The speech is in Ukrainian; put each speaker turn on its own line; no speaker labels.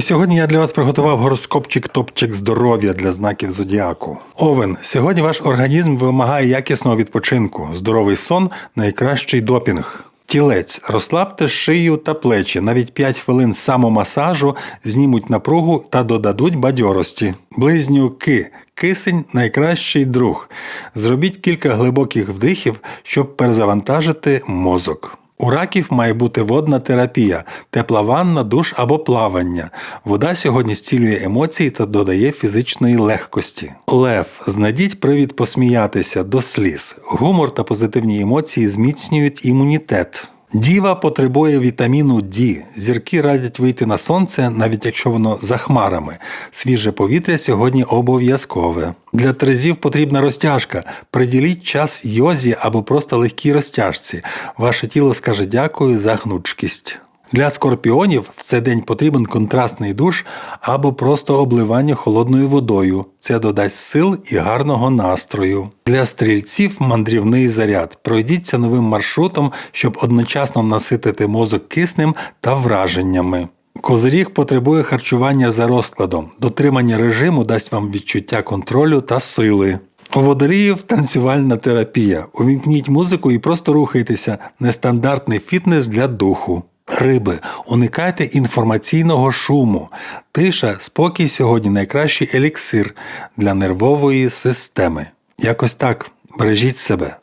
І сьогодні я для вас приготував гороскопчик топчик здоров'я для знаків зодіаку. Овен, сьогодні ваш організм вимагає якісного відпочинку. Здоровий сон найкращий допінг. Тілець, розслабте шию та плечі. Навіть 5 хвилин самомасажу знімуть напругу та додадуть бадьорості. Близнюки. Кисень найкращий друг. Зробіть кілька глибоких вдихів, щоб перезавантажити мозок. У раків має бути водна терапія, тепла ванна, душ або плавання. Вода сьогодні зцілює емоції та додає фізичної легкості. Лев, знайдіть привід посміятися до сліз. Гумор та позитивні емоції зміцнюють імунітет. Діва потребує вітаміну D. Зірки радять вийти на сонце, навіть якщо воно за хмарами. Свіже повітря сьогодні обов'язкове. Для трезів потрібна розтяжка. Приділіть час йозі або просто легкій розтяжці. Ваше тіло скаже дякую за гнучкість. Для скорпіонів в цей день потрібен контрастний душ або просто обливання холодною водою. Це додасть сил і гарного настрою. Для стрільців мандрівний заряд. Пройдіться новим маршрутом, щоб одночасно наситити мозок киснем та враженнями. Козиріг потребує харчування за розкладом. Дотримання режиму дасть вам відчуття контролю та сили. У водоліїв танцювальна терапія. Увімкніть музику і просто рухайтеся. Нестандартний фітнес для духу. Риби, уникайте інформаційного шуму. Тиша, спокій сьогодні найкращий еліксир для нервової системи. Якось так, бережіть себе.